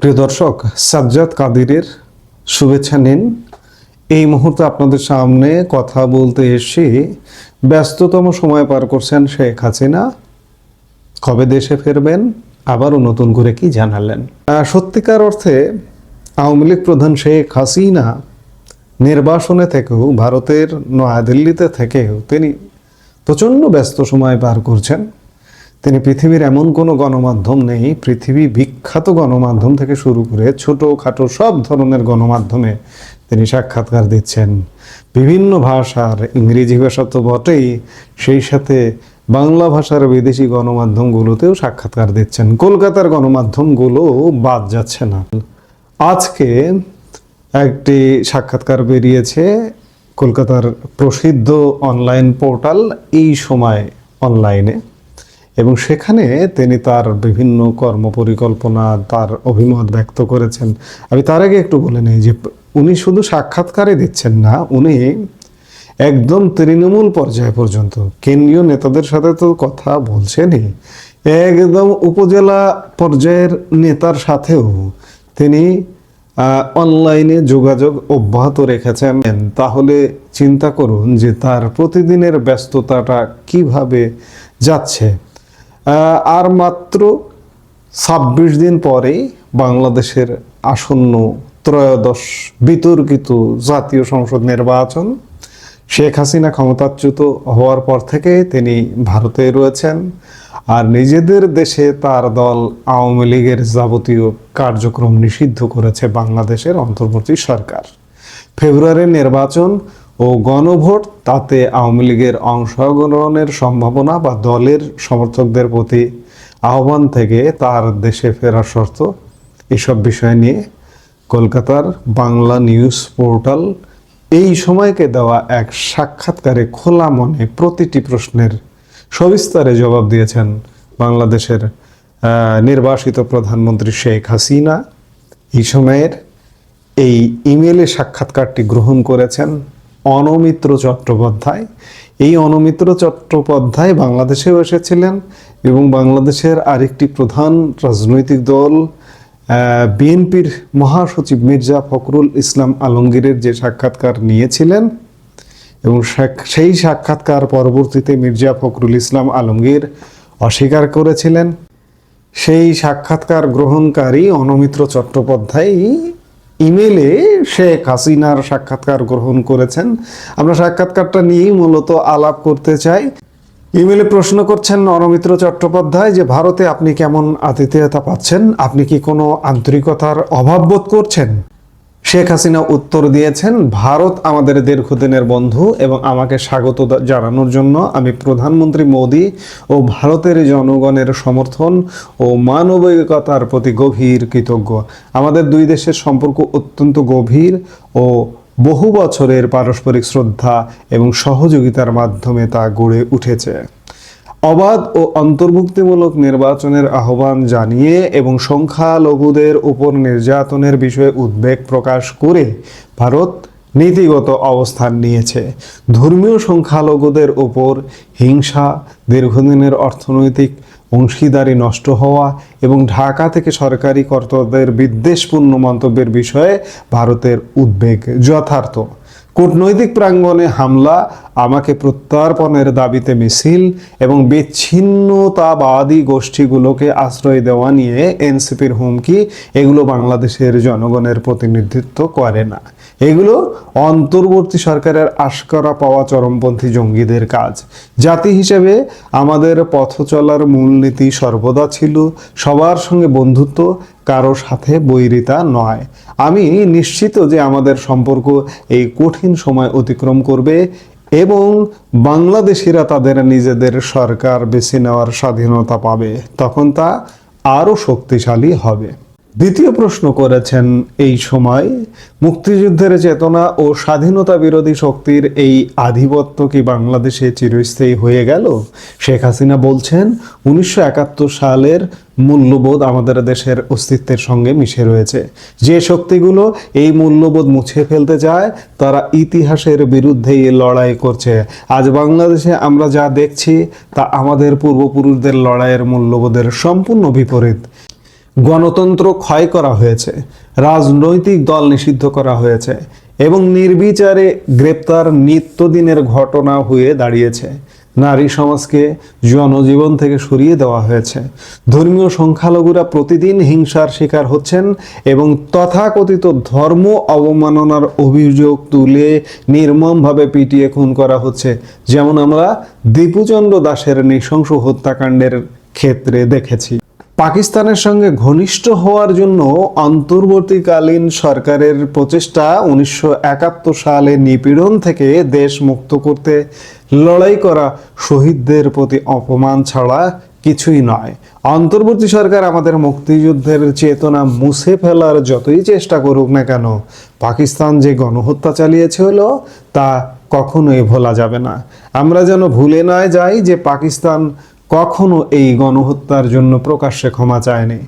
প্রিয় দর্শক, সাজ্জাদ কাদিরের শুভেচ্ছা নিন। এই মুহূর্তে আপনাদের সামনে কথা বলতে এসে ব্যস্ততম সময় পার করছেন শেখ হাসিনা। কবে দেশে ফিরবেন? আবারও নতুন করে কি জানালেন? সত্যিকার অর্থে আওয়ামী লীগ প্রধান শেখ হাসিনা নির্বাসনে থেকেও, ভারতের নয়াদিল্লিতে থেকেও তিনি প্রচণ্ড ব্যস্ত সময় পার করছেন। তিনি পৃথিবীর এমন কোনো গণমাধ্যম নেই, পৃথিবী বিখ্যাত গণমাধ্যম থেকে শুরু করে ছোট খাটো সব ধরনের গণমাধ্যমে তিনি সাক্ষাৎকার দিচ্ছেন। বিভিন্ন ভাষার ইংরেজি ভাষা তো বটেই, সেই সাথে বাংলা ভাষার বিদেশি গণমাধ্যমগুলোতেও সাক্ষাৎকার দিচ্ছেন। কলকাতার গণমাধ্যমগুলো বাদ যাচ্ছে না। আজকে একটি সাক্ষাৎকার বেরিয়েছে কলকাতার প্রসিদ্ধ অনলাইন পোর্টাল এই সময় অনলাইনে। এবং সেখানে তিনি তার বিভিন্ন কর্মপরিকল্পনা, তার অভিমত ব্যক্ত করেছেন। আমি তার আগে একটু বলে নেই যে উনি শুধু সাক্ষাৎকারে দিচ্ছেন না, উনি একদম তৃণমূল পর্যায় পর্যন্ত, কেন্দ্রীয় নেতাদের সাথে তো কথা বলছেনই, একদম উপজেলা পর্যায়ের নেতার সাথেও তিনি অনলাইনে যোগাযোগ অব্যাহত রেখেছেন। তাহলে চিন্তা করুন যে তার প্রতিদিনের ব্যস্ততাটা কীভাবে যাচ্ছে। আর মাত্র ছাব্বিশ দিন পরেই বাংলাদেশের আসন্ন ত্রয়োদশ বিতর্কিত জাতীয় সংসদ নির্বাচন শেখ হাসিনা ক্ষমতাচ্যুত হওয়ার পর থেকে তিনি ভারতে রয়েছেন। আর নিজেদের দেশে তার দল আওয়ামী লীগের যাবতীয় কার্যক্রম নিষিদ্ধ করেছে বাংলাদেশের অন্তর্বর্তী সরকার। ফেব্রুয়ারির নির্বাচন ও গণভোট, তাতে আওয়ামী লীগের অংশগ্রহণের সম্ভাবনা বা দলের সমর্থকদের প্রতি আহ্বান থেকে তার দেশে ফেরার শর্ত। এসব বিষয় নিয়ে কলকাতার বাংলা নিউজ পোর্টাল এই সময়কে দেওয়া এক সাক্ষাৎকারে খোলা মনে প্রতিটি প্রশ্নের সবিস্তারে জবাব দিয়েছেন বাংলাদেশের নির্বাসিত প্রধানমন্ত্রী শেখ হাসিনা। এই সময়ের এই ইমেলে সাক্ষাৎকারটি গ্রহণ করেছেন অনমিত্র চট্টোপাধ্যায়। এই অনমিত্র চট্টোপাধ্যায় বাংলাদেশেও এসেছিলেন এবং বাংলাদেশের আরেকটি প্রধান রাজনৈতিক দল বিএনপির মহাসচিব মির্জা ফখরুল ইসলাম আলমগীরের যে সাক্ষাৎকার নিয়েছিলেন এবং সেই সাক্ষাৎকার পরবর্তীতে মির্জা ফখরুল ইসলাম আলমগীর অস্বীকার করেছিলেন। সেই সাক্ষাৎকার গ্রহণকারী অনমিত্র চট্টোপাধ্যায় ইমেলে শেখ হাসিনার সাক্ষাৎকার গ্রহণ করেছেন। আমরা সাক্ষাৎকারটা নিয়েই মূলত আলাপ করতে চাই। ইমেলে প্রশ্ন করছেন নরমিত্র চট্টোপাধ্যায় যে, ভারতে আপনি কেমন আতিথেয়তা পাচ্ছেন? আপনি কি কোনো আন্তরিকতার অভাব বোধ করছেন? শেখ হাসিনা উত্তর দিয়েছেন, ভারত আমাদের দীর্ঘদিনের বন্ধু এবং আমাকে স্বাগত জানানোর জন্য আমি প্রধানমন্ত্রী মোদী ও ভারতের জনগণের সমর্থন ও মানবিকতার প্রতি গভীর কৃতজ্ঞ। আমাদের দুই দেশের সম্পর্ক অত্যন্ত গভীর ও বহু বছরের পারস্পরিক শ্রদ্ধা এবং সহযোগিতার মাধ্যমে তা গড়ে উঠেছে। অবাধ ও অন্তর্ভুক্তিমূলক নির্বাচনের আহ্বান জানিয়ে এবং সংখ্যালঘুদের উপর নির্যাতনের বিষয়ে উদ্বেগ প্রকাশ করে ভারত নীতিগত অবস্থান নিয়েছে। ধর্মীয় সংখ্যালঘুদের উপর হিংসা, দীর্ঘদিনের অর্থনৈতিক অংশীদারি নষ্ট হওয়া এবং ঢাকা থেকে সরকারি কর্তাদের বিদ্বেষপূর্ণ মন্তব্যের বিষয়ে ভারতের উদ্বেগ যথার্থ। কূটনৈতিক প্রাঙ্গণে হামলা, আমাকে প্রত্যার্পণের দাবিতে মিছিল এবং বিচ্ছিন্নতাবাদী গোষ্ঠীগুলোকে আশ্রয় দেওয়া নিয়ে এনসিপির হুমকি, এগুলো বাংলাদেশের জনগণের প্রতিনিধিত্ব করে না। এগুলো অন্তর্বর্তী সরকারের আশকরা পাওয়া চরমপন্থী জঙ্গিদের কাজ। জাতি হিসেবে আমাদের পথ চলার মূলনীতি সর্বদা ছিল সবার সঙ্গে বন্ধুত্ব, কারও সাথে বৈরিতা নয়। আমি নিশ্চিত যে আমাদের সম্পর্ক এই কঠিন সময় অতিক্রম করবে এবং বাংলাদেশিরা তাদের নিজেদের সরকার বেছে নেওয়ার স্বাধীনতা পাবে, তখন তা আরও শক্তিশালী হবে। দ্বিতীয় প্রশ্ন করেছেন এই সময়, মুক্তিযুদ্ধের চেতনা ও স্বাধীনতা বিরোধী শক্তির এই আধিপত্য কি বাংলাদেশে চিরস্থায়ী হয়ে গেল? শেখ হাসিনা বলছেন, উনিশশো একাত্তর সালের মূল্যবোধ আমাদের দেশের অস্তিত্বের সঙ্গে মিশে রয়েছে। যে শক্তিগুলো এই মূল্যবোধ মুছে ফেলতে চায়, তারা ইতিহাসের বিরুদ্ধেই লড়াই করছে। আজ বাংলাদেশে আমরা যা দেখছি, তা আমাদের পূর্বপুরুষদের লড়াইয়ের মূল্যবোধের সম্পূর্ণ বিপরীত। গণতন্ত্র ক্ষয় করা হয়েছে, রাজনৈতিক দল নিষিদ্ধ করা হয়েছে এবং নির্বিচারে গ্রেপ্তার নিত্যদিনের ঘটনা হয়ে দাঁড়িয়েছে। নারী সমাজকে জনজীবন থেকে সরিয়ে দেওয়া হয়েছে। ধর্মীয় সংখ্যালঘুরা প্রতিদিন হিংসার শিকার হচ্ছেন এবং তথাকথিত ধর্ম অবমাননার অভিযোগ তুলে নির্মমভাবে পিটিয়ে খুন করা হচ্ছে। যেমন আমরা দীপুচন্দ্র দাসের নৃশংস হত্যাকাণ্ডের ক্ষেত্রে দেখেছি। পাকিস্তানের সঙ্গে ঘনিষ্ঠ হওয়ার জন্য অন্তর্বর্তীকালীন সরকারের প্রচেষ্টা উনিশশো একাত্তর সালে নিপীড়ন থেকে দেশ মুক্ত করতে লড়াই করা শহীদদের প্রতি অপমান ছাড়া কিছুই নয়। অন্তর্বর্তী সরকার আমাদের মুক্তিযুদ্ধের চেতনা মুছে ফেলার যতই চেষ্টা করুক না কেন, পাকিস্তান যে গণহত্যা চালিয়েছিল তা কখনোই ভোলা যাবে না। আমরা যেন ভুলে না যাই যে পাকিস্তান কখনো এই গণহত্যার জন্য প্রকাশ্যে ক্ষমা চায়নি।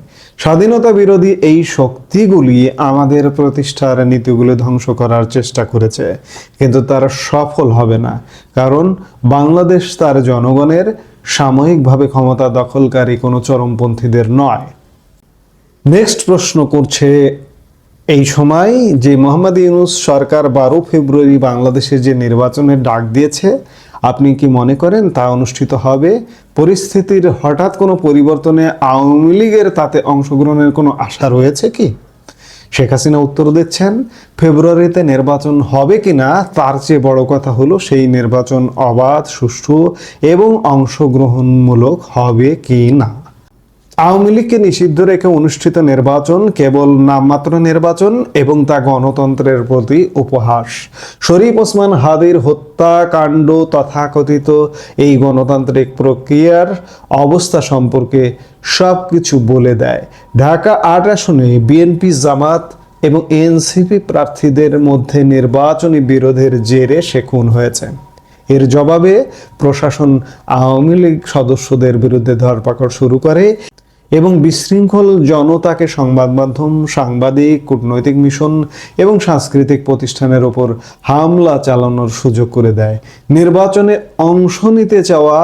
স্বাধীনতা বিরোধী এই শক্তিগুলি আমাদের প্রতিষ্ঠার নীতিগুলো ধ্বংস করার চেষ্টা করেছে, কিন্তু তারা সফল হবে না। কারণ বাংলাদেশ তার জনগণের সাময়িকভাবে ক্ষমতা দখলকারী কোনো চরমপন্থীদের নয়। নেক্সট প্রশ্ন করছে, এই সময় যে মোহাম্মদ ইউনুস সরকার বারো ফেব্রুয়ারি বাংলাদেশে যে নির্বাচনের ডাক দিয়েছে আপনি কি মনে করেন তা অনুষ্ঠিত হবে? পরিস্থিতির হঠাৎ কোনো পরিবর্তনে আওয়ামী লীগের তাতে অংশগ্রহণের কোনো আশা রয়েছে কি? শেখ হাসিনা উত্তর দিচ্ছেন, ফেব্রুয়ারিতে নির্বাচন হবে কি না তার চেয়ে বড় কথা হলো সেই নির্বাচন অবাধ, সুষ্ঠু এবং অংশগ্রহণমূলক হবে কি না আওয়ামী লীগকে নিষিদ্ধ রেখে অনুষ্ঠিত নির্বাচন কেবল নামমাত্র নির্বাচন এবং তা গণতন্ত্রের প্রতি উপহাস। শরীফ ওসমান হাদির হত্যাকাণ্ড তথাকথিত এই গণতান্ত্রিক প্রক্রিয়ার অবস্থা সম্পর্কে সব কিছু বলে দেয়। ঢাকা আট আসনে বিএনপি জামাত এবং এনসিপি প্রার্থীদের মধ্যে নির্বাচনী বিরোধের জেরে সে খুন হয়েছে। এর জবাবে প্রশাসন আওয়ামী লীগ সদস্যদের বিরুদ্ধে ধরপাকড় শুরু করে। এবং বিশৃঙ্খল জনতাকে সংবাদ মাধ্যম, সাংবাদিক, কূটনৈতিক মিশন এবং সাংস্কৃতিক প্রতিষ্ঠানের ওপর হামলা চালানোর সুযোগ করে দেয়। নির্বাচনে অংশ নিতে চাওয়া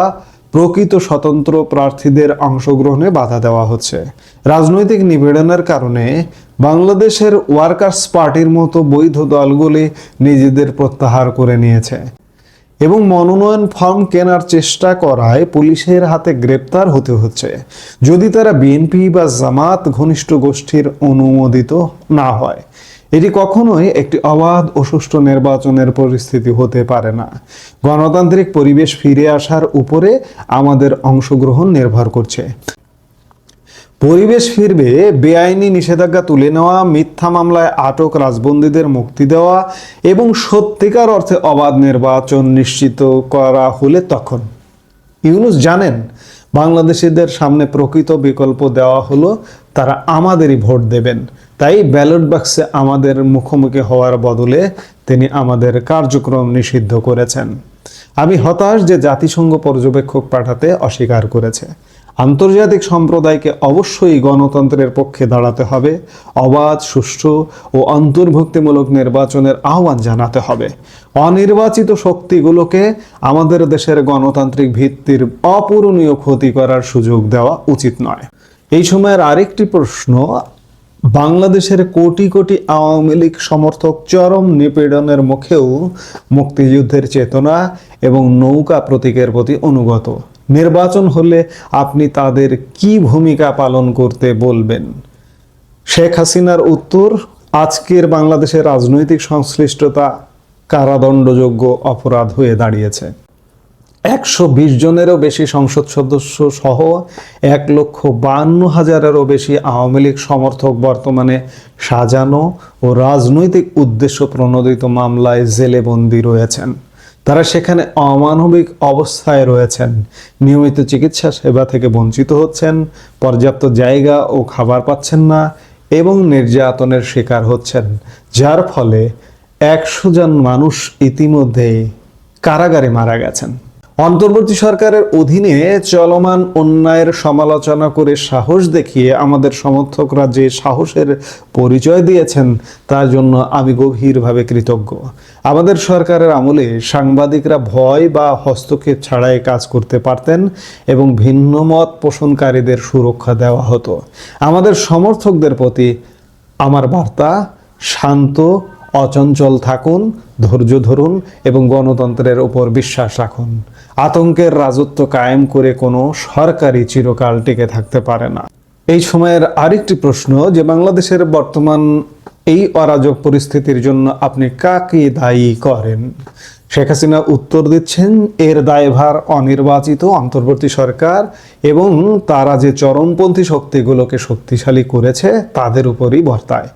প্রকৃত স্বতন্ত্র প্রার্থীদের অংশগ্রহণে বাধা দেওয়া হচ্ছে। রাজনৈতিক নিবেদনের কারণে বাংলাদেশের ওয়ার্কার্স পার্টির মতো বৈধ দলগুলি নিজেদের প্রত্যাহার করে নিয়েছে। এবং মনোনয়ন ফর্ম কেনার চেষ্টা করায় পুলিশের হাতে গ্রেপ্তার হতে হচ্ছে। যদি তারা বিএনপি বা জামাত ঘনিষ্ঠ গোষ্ঠীর অনুমোদিত না হয়, এটি কখনোই একটি অবাধ ও সুষ্ঠু নির্বাচনের পরিস্থিতি হতে পারে না। গণতান্ত্রিক পরিবেশ ফিরে আসার উপরে আমাদের অংশগ্রহণ নির্ভর করছে। পরিবেশ ফিরবে, বেআইনি নিষেধাজ্ঞা তুলে নেওয়া, মিথ্যা মামলায় আটক রাজবন্দীদের মুক্তি দেওয়া এবং সত্যিকার অর্থে অবাধ নির্বাচন নিশ্চিত করা হলে তখন। ইউনুস জানেন, বাংলাদেশিদের সামনে প্রকৃত বিকল্প দেওয়া হলো, তারা আমাদেরই ভোট দেবেন। তাই ব্যালট বাক্সে আমাদের মুখোমুখি হওয়ার বদলে তিনি আমাদের কার্যক্রম নিষিদ্ধ করেছেন। আমি হতাশ যে জাতিসংঘ পর্যবেক্ষক পাঠাতে অস্বীকার করেছে। আন্তর্জাতিক সম্প্রদায়কে অবশ্যই গণতন্ত্রের পক্ষে দাঁড়াতে হবে, অবাধ, সুষ্ঠু ও অন্তর্ভুক্তিমূলক নির্বাচনের আহ্বান জানাতে হবে। অনির্বাচিত শক্তিগুলোকে আমাদের দেশের গণতান্ত্রিক ভিত্তির অপূরণীয় ক্ষতি করার সুযোগ দেওয়া উচিত নয়। এই সময়ের আরেকটি প্রশ্ন, বাংলাদেশের কোটি কোটি আওয়ামী লীগ সমর্থক চরম নিপীড়নের মুখেও মুক্তিযুদ্ধের চেতনা এবং নৌকা প্রতীকের প্রতি অনুগত। নির্বাচন হলে আপনি তাদের কি ভূমিকা পালন করতে বলবেন? শেখ হাসিনার উত্তর, আজকের বাংলাদেশের রাজনৈতিক সংশ্লিষ্টতা কারাদণ্ডযোগ্য অপরাধ হয়ে দাঁড়িয়েছে। একশো বিশ জনেরও বেশি সংসদ সদস্য সহ এক লক্ষ বান্ন হাজারেরও বেশি আওয়ামী লীগ সমর্থক বর্তমানে সাজানো ও রাজনৈতিক উদ্দেশ্য প্রণোদিত মামলায় জেলে বন্দী রয়েছেন। তারা সেখানে অমানবিক অবস্থায় রয়েছেন। নিয়মিত চিকিৎসা সেবা থেকে বঞ্চিত হচ্ছেন, পর্যাপ্ত জায়গা ও খাবার পাচ্ছেন না এবং নির্যাতনের শিকার হচ্ছেন। যার ফলে একশো জন মানুষ ইতিমধ্যে কারাগারে মারা গেছেন। অন্তর্বর্তী সরকারের অধীনে চলমান অন্যায়ের সমালোচনা করে সাহস দেখিয়ে আমাদের সমর্থকরা যে সাহসের পরিচয় দিয়েছেন, তার জন্য আমি গভীরভাবে কৃতজ্ঞ। আমাদের সরকারের আমলে সাংবাদিকরা ভয় বা হস্তক্ষেপ ছাড়াই কাজ করতে পারতেন এবং ভিন্ন মত পোষণকারীদের সুরক্ষা দেওয়া হতো। আমাদের সমর্থকদের প্রতি আমার বার্তা শান্ত অচঞ্চল থাকুন, ধৈর্য ধরুন এবং গণতন্ত্রের ওপর বিশ্বাস রাখুন। আতঙ্কের রাজত্ব কায়েম করে কোনো সরকারি চিরকাল টিকে থাকতে পারে না। এই সময়ের আরেকটি প্রশ্ন যে বাংলাদেশের বর্তমান এই অরাজক পরিস্থিতির জন্য আপনি কাকে দায়ী করেন? শেখ হাসিনা উত্তর দিচ্ছেন, এর দায়ভার অনির্বাচিত অন্তর্বর্তী সরকার এবং তারা যে চরমপন্থী শক্তিগুলোকে শক্তিশালী করেছে, তাদের উপরই বর্তায়।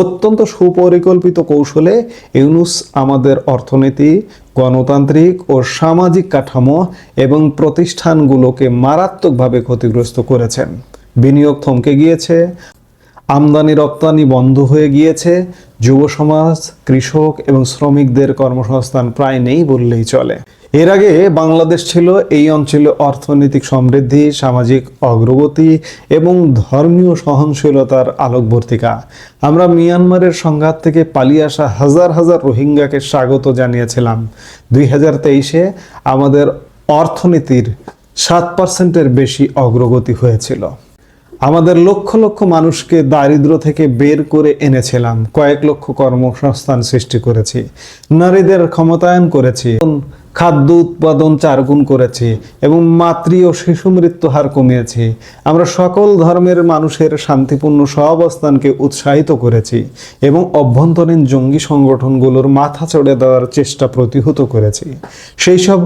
অত্যন্ত সুপরিকল্পিত কৌশলে ইউনুস আমাদের অর্থনীতি, গণতান্ত্রিক ও সামাজিক কাঠামো এবং প্রতিষ্ঠানগুলোকে মারাত্মকভাবে ক্ষতিগ্রস্ত করেছেন। বিনিয়োগ থমকে গিয়েছে আমদানি রপ্তানি বন্ধ হয়ে গিয়েছে। যুব সমাজ, কৃষক এবং শ্রমিকদের কর্মসংস্থান প্রায় নেই বললেই চলে। এর আগে বাংলাদেশ ছিল এই অঞ্চলে অর্থনৈতিক সমৃদ্ধি, সামাজিক অগ্রগতি এবং ধর্মীয় সহনশীলতার আলোকবর্তিকা। আমরা মিয়ানমারের সংঘাত থেকে পালিয়ে আসা হাজার হাজার রোহিঙ্গাকে স্বাগত জানিয়েছিলাম। দুই হাজার তেইশে আমাদের অর্থনীতির সাত পার্সেন্টের বেশি অগ্রগতি হয়েছিল। আমাদের লক্ষ লক্ষ মানুষকে দারিদ্র থেকে বের করে এনেছিলাম। কয়েক লক্ষ কর্মসংস্থান সৃষ্টি করেছি। নারীদের ক্ষমতায়ন করেছি। খাদ্য উৎপাদন চারগুণ করেছে এবং মাতৃ ও শিশু মৃত্যু হার কমিয়েছে। আমরা সকল ধর্মের মানুষের শান্তিপূর্ণ সহাবস্থানকে উৎসাহিত করেছি এবং অভ্যন্তরীণ জঙ্গি সংগঠনগুলোর মাথা চড়ে দেওয়ার চেষ্টা প্রতিহত করেছি। সেই সব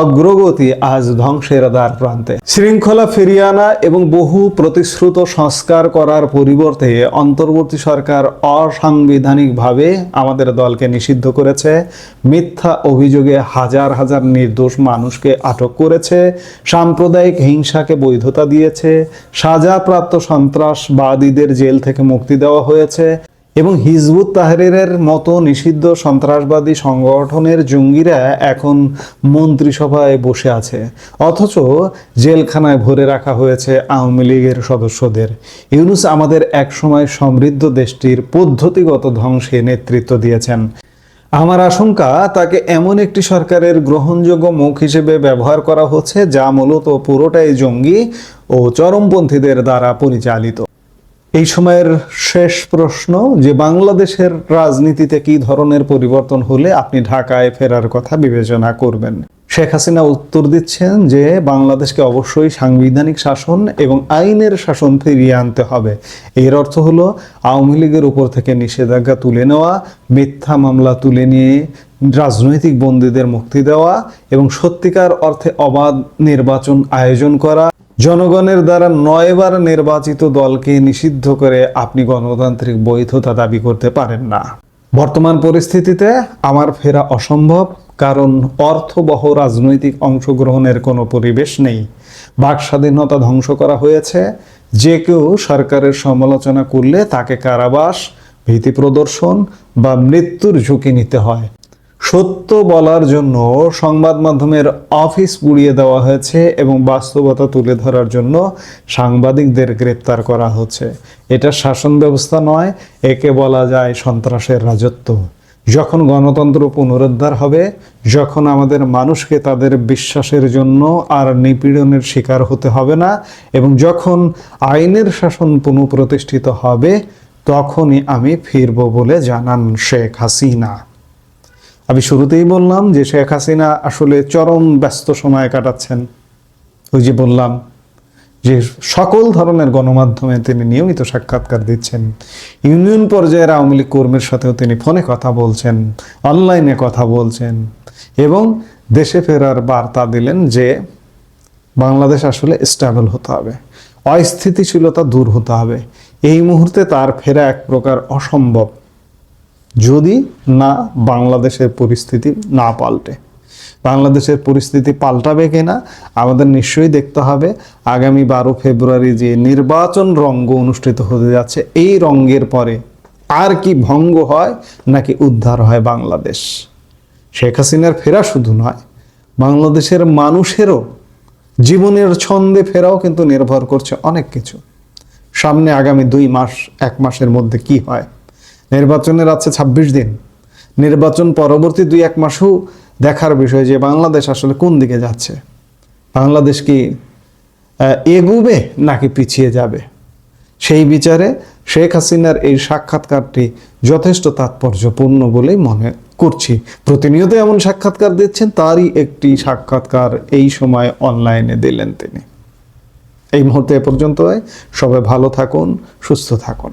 অগ্রগতি আজ ধ্বংসের দ্বার প্রান্তে। শৃঙ্খলা ফিরিয়ে আনা এবং বহু প্রতিশ্রুত সংস্কার করার পরিবর্তে অন্তর্বর্তী সরকার অসাংবিধানিকভাবে আমাদের দলকে নিষিদ্ধ করেছে। মিথ্যা অভিযোগে হাজার হাজার হাজার নির্দোষ মানুষকে আটক করেছে, সাম্প্রদায়িক হিংসাকে বৈধতা দিয়েছে, সাজাপ্রাপ্ত সন্ত্রাসবাদীদের জেল থেকে মুক্তি দেওয়া হয়েছে এবং হিজবুত তাহরিরের মতো নিষিদ্ধ সন্ত্রাসবাদী সংগঠনের জঙ্গিরা এখন মন্ত্রিসভায় বসে আছে। অথচ জেলখানায় ভরে রাখা হয়েছে আওয়ামী লীগের সদস্যদের। ইউনুস আমাদের একসময় সমৃদ্ধ দেশটির পদ্ধতিগত ধ্বংসে নেতৃত্ব দিয়েছেন। আমার আশঙ্কা, তাকে এমন একটি সরকারের গ্রহণযোগ্য মুখ হিসেবে ব্যবহার করা হচ্ছে, যা মূলত পুরোটাই জঙ্গি ও চরমপন্থীদের দ্বারা পরিচালিত। এই সময়ের শেষ প্রশ্ন, যে বাংলাদেশের রাজনীতিতে কি ধরনের পরিবর্তন হলে আপনি ঢাকায় ফেরার কথা বিবেচনা করবেন? শেখ হাসিনা উত্তর দিচ্ছেন যে বাংলাদেশকে অবশ্যই সাংবিধানিক শাসন এবং আইনের শাসন ফিরিয়ে আনতে হবে। এর অর্থ হলো আওয়ামী লীগের উপর থেকে নিষেধাজ্ঞা তুলে নেওয়া, মিথ্যা মামলা তুলে নিয়ে রাজনৈতিক বন্দীদের মুক্তি দেওয়া এবং সত্যিকার অর্থে অবাধ নির্বাচন আয়োজন করা। জনগণের দ্বারা নয়বার নির্বাচিত দলকে নিষিদ্ধ করে আপনি গণতান্ত্রিক বৈধতা দাবি করতে পারেন না। বর্তমান পরিস্থিতিতে আমার ফেরা অসম্ভব, কারণ অর্থবহ রাজনৈতিক অংশগ্রহণের কোনো পরিবেশ নেই। বাক স্বাধীনতা ধ্বংস করা হয়েছে। যে কেউ সরকারের সমালোচনা করলে তাকে কারাবাস, ভীতি প্রদর্শন বা মৃত্যুর ঝুঁকি নিতে হয়। সত্য বলার জন্য সংবাদ মাধ্যমের অফিস পুড়িয়ে দেওয়া হয়েছে এবং বাস্তবতা তুলে ধরার জন্য সাংবাদিকদের গ্রেপ্তার করা হচ্ছে। এটা শাসন ব্যবস্থা নয়, একে বলা যায় সন্ত্রাসের রাজত্ব। যখন গণতন্ত্র পুনরুদ্ধার হবে, যখন আমাদের মানুষকে তাদের বিশ্বাসের জন্য আর নিপীড়নের শিকার হতে হবে না, এবং যখন আইনের শাসন পুনঃপ্রতিষ্ঠিত হবে, তখনই আমি ফিরব বলে জানান শেখ হাসিনা। আমি শুরুতেই বললাম যে শেখ হাসিনা আসলে চরম ব্যস্ত সময় কাটাচ্ছেন। ওই যে বললাম যে সকল ধরনের গণমাধ্যমে তিনি নিয়মিত সাক্ষাৎকার দিচ্ছেন। ইউনিয়ন পর্যায়ের আওয়ামী লীগ কর্মীর সাথেও তিনি ফোনে কথা বলছেন, অনলাইনে কথা বলছেন এবং দেশে ফেরার বার্তা দিলেন যে বাংলাদেশ আসলে স্টেবল হতে হবে, অস্থিতিশীলতা দূর হতে হবে। এই মুহূর্তে তার ফেরা এক প্রকার অসম্ভব। যদি না বাংলাদেশের পরিস্থিতি না পাল্টে। বাংলাদেশের পরিস্থিতি পাল্টাবে কিনা, আমাদের নিশ্চয়ই দেখতে হবে। আগামী বারো ফেব্রুয়ারি যে নির্বাচন রঙ্গ অনুষ্ঠিত হতে যাচ্ছে, এই রঙ্গের পরে আর কি ভঙ্গ হয় নাকি উদ্ধার হয় বাংলাদেশ? শেখ হাসিনার ফেরা শুধু নয়, বাংলাদেশের মানুষেরও জীবনের ছন্দে ফেরাও কিন্তু নির্ভর করছে অনেক কিছু। সামনে আগামী দুই মাস, এক মাসের মধ্যে কি হয়? নির্বাচনের আছে ছাব্বিশ দিন। নির্বাচন পরবর্তী দুই এক মাসও দেখার বিষয় যে বাংলাদেশ আসলে কোন দিকে যাচ্ছে। বাংলাদেশ কি এগুবে নাকি পিছিয়ে যাবে? সেই বিচারে শেখ হাসিনার এই সাক্ষাৎকারটি যথেষ্ট তাৎপর্যপূর্ণ বলেই মনে করছি। প্রতিনিয়ত এমন সাক্ষাৎকার দিচ্ছেন, তারই একটি সাক্ষাৎকার এই সময় অনলাইনে দিলেন তিনি। এই মুহূর্তে এ পর্যন্ত সবাই ভালো থাকুন, সুস্থ থাকুন।